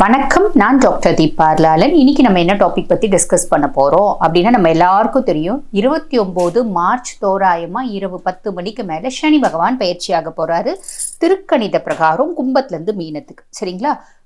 வணக்கம் நான் டாக்டர் தீபார்லாலன் இன்னைக்கு நம்ம என்ன டாபிக் பத்தி டிஸ்கஸ் பண்ண போறோம்? அப்படின்னா நம்ம எல்லாருக்கும் தெரியும் இருபத்தி ஒன்பது மார்ச் தோராயமா இரவு பத்து மணிக்கு மேல சனி பகவான் பயிற்சியாக போறாரு. திருக்கணித பிரகாரம் கும்பத்துல இருந்து மீனத்துக்கு. சரிங்களா?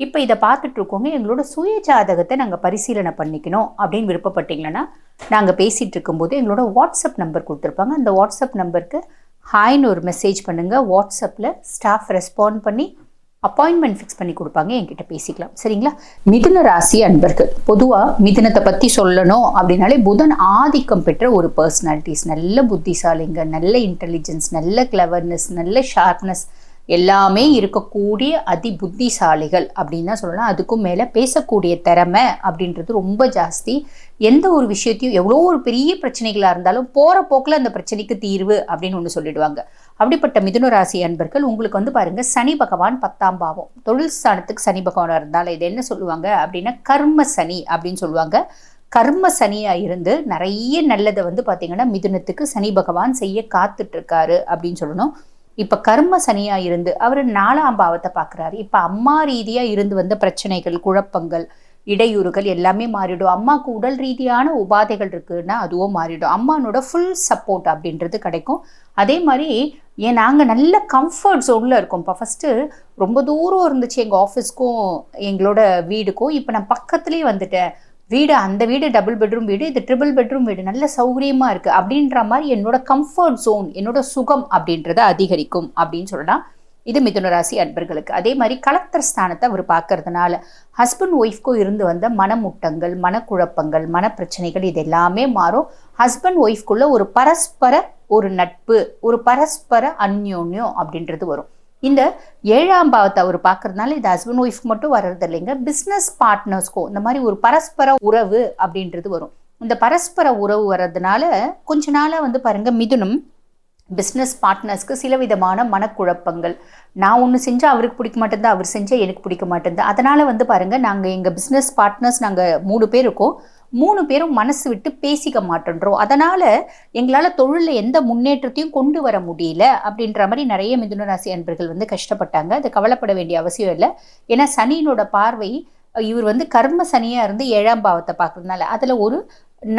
இப்போ இதை பார்த்துட்டு இருக்கோங்க எங்களோட சுய ஜாதகத்தை நாங்கள் பரிசீலனை பண்ணிக்கணும் அப்படின்னு விருப்பப்பட்டீங்கன்னா நாங்கள் பேசிகிட்டு இருக்கும்போது எங்களோட வாட்ஸ்அப் நம்பர் கொடுத்துருப்பாங்க. அந்த வாட்ஸ்அப் நம்பருக்கு ஹாய்னு ஒரு மெசேஜ் பண்ணுங்கள் வாட்ஸ்அப்பில் ஸ்டாஃப் ரெஸ்பாண்ட் பண்ணி அப்பாயின்மெண்ட் ஃபிக்ஸ் பண்ணி கொடுப்பாங்க. என்கிட்ட பேசிக்கலாம். சரிங்களா? மிதுன ராசி அன்பர்கள் பொதுவாக மிதுனத்தை பற்றி சொல்லணும் அப்படின்னாலே புதன் ஆதிக்கம் பெற்ற ஒரு பர்சனாலிட்டிஸ் நல்ல புத்திசாலிங்க நல்ல இன்டெலிஜென்ஸ் நல்ல கிளவர்னஸ் நல்ல ஷார்ப்னஸ் எல்லாமே இருக்கக்கூடிய அதி புத்திசாலிகள் அப்படின்னு தான் சொல்லலாம் அதுக்கும் மேலே பேசக்கூடிய திறமை அப்படின்றது ரொம்ப ஜாஸ்தி. எந்த ஒரு விஷயத்தையும் எவ்வளோ ஒரு பெரிய பிரச்சனைகளாக இருந்தாலும் போகிற போக்கில் அந்த பிரச்சனைக்கு தீர்வு அப்படின்னு ஒன்று சொல்லிடுவாங்க. அப்படிப்பட்ட மிதுன ராசி அன்பர்கள் உங்களுக்கு வந்து பாருங்கள் சனி பகவான் பத்தாம் பாவம். தொழில் ஸ்தானத்துக்கு சனி பகவானாக இருந்தாலும் இது என்ன சொல்லுவாங்க அப்படின்னா கர்ம சனி அப்படின்னு சொல்லுவாங்க. கர்ம சனியாக இருந்து நிறைய நல்லதை வந்து பார்த்தீங்கன்னா மிதுனத்துக்கு சனி பகவான் செய்ய காத்துட்ருக்காரு அப்படின்னு சொல்லணும். இப்ப கர்ம சனியா இருந்து அவர் நாலாம் பாவத்தை பார்க்குறாரு இப்ப அம்மா ரீதியா இருந்து வந்த பிரச்சனைகள் குழப்பங்கள் இடையூறுகள் எல்லாமே மாறிடும். அம்மாவுக்கு உடல் ரீதியான உபாதைகள் இருக்குன்னா அதுவும் மாறிடும். அம்மானோட ஃபுல் சப்போர்ட் அப்படின்றது கிடைக்கும். அதே மாதிரி ஏன் நாங்கள் நல்ல கம்ஃபர்ட் ஜோனில் இருக்கோம் இப்போ ஃபஸ்ட்டு ரொம்ப தூரம் இருந்துச்சு எங்கள் ஆஃபீஸ்க்கும் எங்களோட வீடுக்கும். இப்போ நான் பக்கத்துலேயே வந்துட்டேன். வீடு அந்த வீடு டபுள் பெட்ரூம் வீடு இது ட்ரிபிள் பெட்ரூம் வீடு. நல்ல சௌகரியமாக இருக்குது அப்படின்ற மாதிரி என்னோட கம்ஃபர்ட் ஜோன் என்னோட சுகம் அப்படின்றத அதிகரிக்கும் அப்படின்னு சொல்லலாம். இது மிதுன ராசி அன்பர்களுக்கு. அதே மாதிரி கலெக்டர் ஸ்தானத்தை அவர் பார்க்கறதுனால ஹஸ்பண்ட் ஒய்ஃப்க்கும் இருந்து வந்த மனமுட்டங்கள் மனக்குழப்பங்கள் மனப்பிரச்சனைகள் இது எல்லாமே மாறும். ஹஸ்பண்ட் ஒய்ஃப்குள்ள ஒரு பரஸ்பர ஒரு நட்பு ஒரு பரஸ்பர அந்யோன்யம் அப்படின்றது வரும். இந்த ஏழாம் பாவத்தை அவர் பார்க்கறதுனால இது ஹஸ்பண்ட் ஒய்ஃப் மட்டும் வர்றது இல்லைங்க. பிஸ்னஸ் பார்ட்னர்ஸ்க்கும் இந்த மாதிரி ஒரு பரஸ்பர உறவு அப்படின்றது வரும். இந்த பரஸ்பர உறவு வர்றதுனால கொஞ்ச நாளாக வந்து பாருங்க மிதுனம் பிஸ்னஸ் பார்ட்னர்ஸ்க்கு சில விதமான மனக்குழப்பங்கள். நான் ஒன்று செஞ்சால் அவருக்கு பிடிக்க மாட்டேங்குது அவர் செஞ்சால் எனக்கு பிடிக்க மாட்டேங்குது அதனால் வந்து பாருங்கள் நாங்கள் எங்கள் பிஸ்னஸ் பார்ட்னர்ஸ் நாங்கள் மூணு பேர் இருக்கோம். மூணு பேரும் மனசு விட்டு பேசிக்க மாட்டேன்றோம். அதனால் எங்களால் தொழிலில் எந்த முன்னேற்றத்தையும் கொண்டு வர முடியல அப்படின்ற மாதிரி நிறைய மிதுன ராசி அன்பர்கள் வந்து கஷ்டப்பட்டாங்க. அது கவலைப்பட வேண்டிய அவசியம் இல்லை. ஏன்னா சனியினோட பார்வை இவர் வந்து கர்ம சனியாக இருந்து ஏழாம் பாவத்தை பார்க்குறதுனால. அதில் ஒரு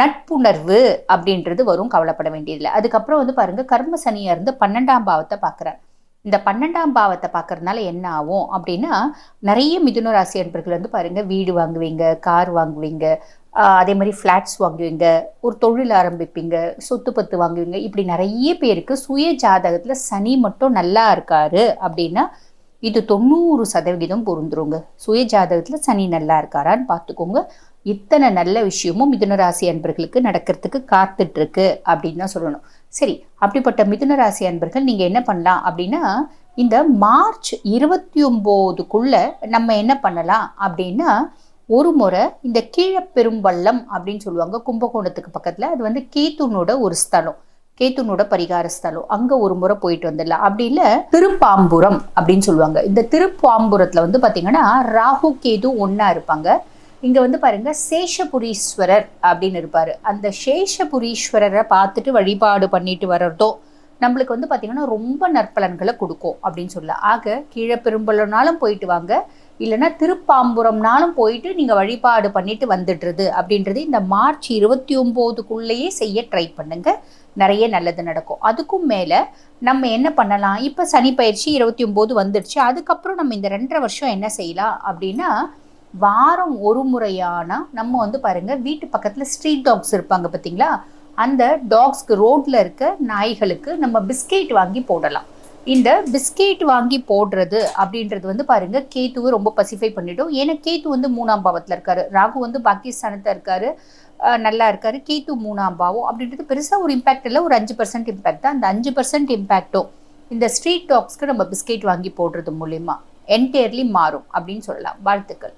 நட்புணர்வு அப்படின்றது வரும் கவலைப்பட வேண்டியதில்லை. அதுக்கப்புறம் வந்து பாருங்க கர்ம சனியாக இருந்து பன்னெண்டாம் பாவத்தை பார்க்குறார். இந்த பன்னெண்டாம் பாவத்தை பார்க்கறதுனால என்ன ஆகும் அப்படின்னா நிறைய மிதுன ராசி அன்பர்கள் வந்து பாருங்க வீடு வாங்குவீங்க கார் வாங்குவீங்க அதே மாதிரி ஃப்ளாட்ஸ் வாங்குவீங்க ஒரு தொழில் ஆரம்பிப்பீங்க சொத்து பத்து வாங்குவீங்க. இப்படி நிறைய பேருக்கு சுய ஜாதகத்தில் சனி மட்டும் நல்லா இருக்காரு அப்படின்னா இது தொண்ணூறு சதவிகிதம் பொருந்துருங்க. சுய ஜாதகத்தில் சனி நல்லா இருக்காரான்னு பார்த்துக்கோங்க. இத்தனை நல்ல விஷயமும் மிதுன ராசி அன்பர்களுக்கு நடக்கிறதுக்கு காத்துட்டு இருக்கு அப்படின்னு தான் சொல்லணும். சரி அப்படிப்பட்ட மிதுன ராசி அன்பர்கள் நீங்கள் என்ன பண்ணலாம் அப்படின்னா இந்த மார்ச் இருபத்தி ஒம்போதுக்குள்ள நம்ம என்ன பண்ணலாம் அப்படின்னா ஒரு முறை இந்த கீழப்பெரும்பள்ளம் அப்படின்னு சொல்லுவாங்க கும்பகோணத்துக்கு பக்கத்தில் அது வந்து கேத்துனோட ஒரு ஸ்தலம் கேத்துனோட பரிகார ஸ்தலம் அங்கே ஒரு முறை போயிட்டு வந்துடலாம். அப்படி இல்லை திருப்பாம்புரம் அப்படின்னு சொல்லுவாங்க. இந்த திருப்பாம்புரத்தில் வந்து பார்த்திங்கன்னா ராகு கேது ஒன்றா இருப்பாங்க. இங்கே வந்து பாருங்கள் சேஷபுரீஸ்வரர் அப்படின்னு இருப்பார். அந்த சேஷபுரீஸ்வரரை பார்த்துட்டு வழிபாடு பண்ணிட்டு வர்றதோ நம்மளுக்கு வந்து பார்த்திங்கன்னா ரொம்ப நற்பலன்களை கொடுக்கும் அப்படின்னு சொல்லலாம். ஆக கீழே பெரும்பலனாலும் போயிட்டு வாங்க. இல்லைன்னா திருப்பாம்புரம்னாலும் போயிட்டு நீங்கள் வழிபாடு பண்ணிட்டு வந்துடுறது அப்படின்றது இந்த மார்ச் இருபத்தி ஒம்போதுக்குள்ளேயே செய்ய ட்ரை பண்ணுங்க. நிறைய நல்லது நடக்கும். அதுக்கும் மேலே நம்ம என்ன பண்ணலாம்? இப்போ சனி பயிற்சி இருபத்தி ஒம்பது வந்துடுச்சு. அதுக்கப்புறம் நம்ம இந்த ரெண்டரை வருஷம் என்ன செய்யலாம் அப்படின்னா வாரம் ஒரு முறையான நம்ம வந்து பாருங்கள் வீட்டு பக்கத்தில் ஸ்ட்ரீட் டாக்ஸ் இருப்பாங்க பார்த்தீங்களா அந்த டாக்ஸ்க்கு ரோட்டில் இருக்க நாய்களுக்கு நம்ம பிஸ்கெட் வாங்கி போடலாம். இந்த பிஸ்கெட் வாங்கி போடுறது அப்படின்றது வந்து பாருங்க கேத்துவை ரொம்ப பசிஃபை பண்ணிடும். ஏன்னா கேத்து வந்து மூணாம் பாவத்தில் இருக்காரு. ராகு வந்து பாகிஸ்தானத்தில் இருக்காரு. நல்லா இருக்காரு. கேத்து மூணாம் பாவம் அப்படின்றது பெருசாக ஒரு இம்பாக்ட் இல்லை. ஒரு அஞ்சு பர்சன்ட் இம்பாக்ட் தான். அந்த அஞ்சு பர்சன்ட் இம்பாக்டும் இந்த ஸ்ட்ரீட் டாக்ஸ்க்கு நம்ம பிஸ்கெட் வாங்கி போடுறது மூலிமா என்டையர்லி மாறும் அப்படின்னு சொல்லலாம். வாழ்த்துக்கள்.